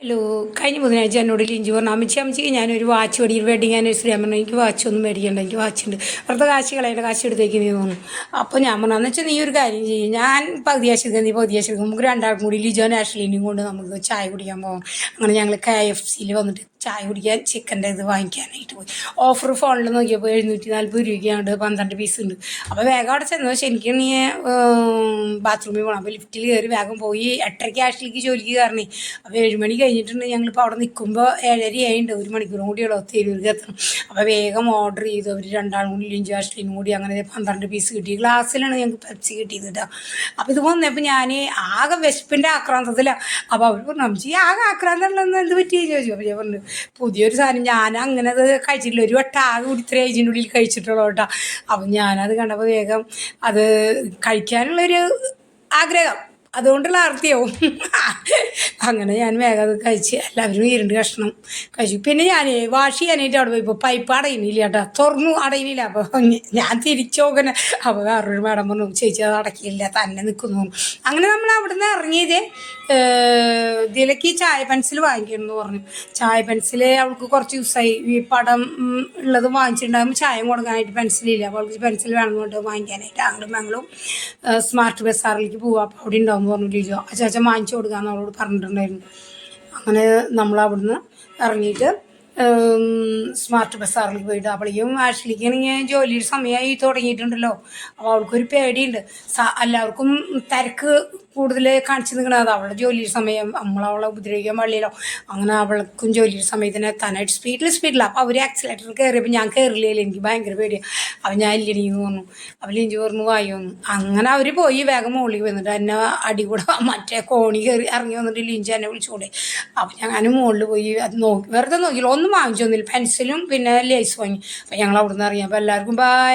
Hello കഴിഞ്ഞ ബുധനാഴ്ച എന്നോട് ലിഞ്ചി പറഞ്ഞു അമ്മച്ചി അമ്മച്ചിക്ക് ഞാനൊരു വാച്ച് മേടിക്കും വെഡിങ് ആനിവേഴ്സറി ഞാൻ പറഞ്ഞു എനിക്ക് വാച്ച് ഒന്നും മേടിക്കണ്ട എനിക്ക് വാച്ച് ഉണ്ട്. വെറുതെ കാശ് കളയേണ്ട കാശ് എടുത്തേക്ക് നീ തോന്നുന്നു അപ്പോൾ ഞാൻ പറഞ്ഞു എന്ന് വെച്ചാൽ നീ ഒരു കാര്യം ചെയ്യും ഞാൻ പകുതി കാശ് നീ പകുതി കാശ് നമുക്ക് രണ്ടാൾക്കും കൂടി ലിജോ നാഷലിനെയും കൊണ്ട് നമുക്ക് ചായ കുടിക്കാൻ പോകാം അങ്ങനെ ഞങ്ങൾ കെ എഫ് സിയിൽ വന്നിട്ട് ചായ കുടിക്കാൻ ചിക്കന്റെ ഇത് വാങ്ങിക്കാനായിട്ട് പോയി. ഓഫർ ഫോണിൽ നോക്കിയപ്പോൾ എഴുന്നൂറ്റി നാൽപ്പത് രൂപയ്ക്കാണ്ട് പന്ത്രണ്ട് പീസ് ഉണ്ട്. അപ്പോൾ വേഗം അവിടെ ചെന്നു. പക്ഷേ എനിക്ക് നീ ബാത്റൂമിൽ പോകണം അപ്പോൾ ലിഫ്റ്റിൽ കയറി വേഗം പോയി എട്ടരയ്ക്ക് ആഷിലേക്ക് ജോലിക്ക് കയറണേ. അപ്പോൾ ഏഴ് മണി കഴിഞ്ഞിട്ടുണ്ട്. ഞങ്ങളിപ്പോൾ അവിടെ നിൽക്കുമ്പോൾ ഏഴര ആയിട്ടുണ്ട് ഒരു മണിക്കൂറും കൂടി ഉള്ളൂ തിരൂർക്ക് എത്തണം. അപ്പോൾ വേഗം ഓർഡർ ചെയ്തു. അവർ രണ്ടാളും കൂടി ലിഞ്ചു ആഷ്ലിനും കൂടി അങ്ങനെ പന്ത്രണ്ട് പീസ് കിട്ടി. ഗ്ലാസ്സിലാണ് ഞങ്ങൾക്ക് പെപ്സി കിട്ടിയത് കേട്ടോ അപ്പോൾ ഇത് വന്നപ്പോൾ ഞാൻ ആകെ വിശപ്പിന്റെ ആക്രാന്തത്തിലാണ് അപ്പോൾ അവർ പറഞ്ഞു അമ്മച്ചി ആകെ ആക്രാന്തം എന്ത് പറ്റിയെന്ന് ചോദിച്ചു. അപ്പോൾ ഞാൻ പറഞ്ഞു പുതിയൊരു സാധനം ഞാൻ അങ്ങനെ അത് കഴിച്ചിട്ടില്ല. ഒരു വട്ടം ആകെ ഇത്ര ഏജിന്റെ ഉള്ളിൽ കഴിച്ചിട്ടുള്ളൂ കേട്ടോ. അപ്പം ഞാനത് കണ്ടപ്പോൾ വേഗം അത് കഴിക്കാനുള്ളൊരു ആഗ്രഹം. അതുകൊണ്ടുള്ള ആർത്തിയാവും. അങ്ങനെ ഞാൻ വേഗം കഴിച്ച് എല്ലാവരും ഇരുണ്ട് കഷ്ണം കഴിച്ചു. പിന്നെ ഞാൻ വാഷ് ചെയ്യാനായിട്ട് അവിടെ പോയപ്പോൾ പൈപ്പ് അടയുന്നില്ല കേട്ടോ. തുറന്നു അടയുന്നില്ല. അപ്പോൾ ഞാൻ തിരിച്ചു നോക്കണ. അപ്പോൾ വേറൊരു മേഡം പറഞ്ഞു ചേച്ചി അത് അടക്കിയില്ല തന്നെ നിൽക്കുന്നു അങ്ങനെ നമ്മൾ അവിടുന്ന് ഇറങ്ങിയത് ഇതിലേക്ക് ചായ പെൻസിൽ വാങ്ങിക്കണം എന്ന് പറഞ്ഞു. ചായ പെൻസിൽ അവൾക്ക് കുറച്ച് ദിവസമായി. ഈ പടം ഉള്ളത് വാങ്ങിച്ചിട്ടുണ്ടാകുമ്പോൾ ചായ കൊടുക്കാനായിട്ട് പെൻസിലില്ല അപ്പോൾ അവൾക്ക് പെൻസിൽ വേണമെന്നുണ്ട് വാങ്ങിക്കാനായിട്ട് അങ്ങോട്ടും ഞങ്ങളും സ്മാർട്ട് ബസാറിലേക്ക് പോകുക അപ്പോൾ അവിടെ ഉണ്ടാവും പറഞ്ഞു ആ അച്ചാച്ചൻ വാങ്ങിച്ചു കൊടുക്കാമെന്ന് അവളോട് പറഞ്ഞിട്ടുണ്ടായിരുന്നു. അങ്ങനെ നമ്മൾ അവിടുന്ന് ഇറങ്ങിയിട്ട് സ്മാർട്ട് ബസ്സാറിൽ പോയിട്ട് അപ്പോഴേക്കും ആഷ്ലിക്കാണെങ്കിൽ ജോലിയുടെ സമയമായി തുടങ്ങിയിട്ടുണ്ടല്ലോ. അപ്പോൾ അവൾക്കൊരു പേടിയുണ്ട്. എല്ലാവർക്കും തിരക്ക് കൂടുതൽ കാണിച്ചു നിൽക്കണത് അവളുടെ ജോലി സമയം നമ്മളവളെ ഉപദ്രവിക്കാൻ പാടില്ലല്ലോ. അങ്ങനെ അവൾക്കും ജോലി സമയത്തിന് എത്താനായിട്ട് സ്പീഡിൽ സ്പീഡിലാണ് അപ്പോൾ അവർ ആക്സിലേറ്റർ കയറിയപ്പോൾ ഞാൻ കയറില്ലേ എനിക്ക് ഭയങ്കര പേടിയാണ് അപ്പം ഞാൻ ഇല്ലടി എന്ന് പറഞ്ഞു അപ്പോൾ ലിഞ്ചു പറഞ്ഞു വന്നു. അങ്ങനെ അവർ പോയി വേഗം മുകളിൽ വന്നിട്ട് എന്നെ അടി കൂടെ മറ്റേ കോണി കയറി ഇറങ്ങി വന്നിട്ട് ലിഞ്ചി എന്നെ വിളിച്ചുകൊണ്ടേ അപ്പം ഞാൻ മുകളിൽ പോയി അത് നോക്കി. വെറുതെ നോക്കിയില്ല. ഒന്നും വാങ്ങിച്ചു തന്നില്ല പെൻസിലും പിന്നെ ലേസ് വാങ്ങി. അപ്പം ഞങ്ങൾ അവിടെ നിന്ന് ഇറങ്ങി. അപ്പോൾ എല്ലാവർക്കും ബായ്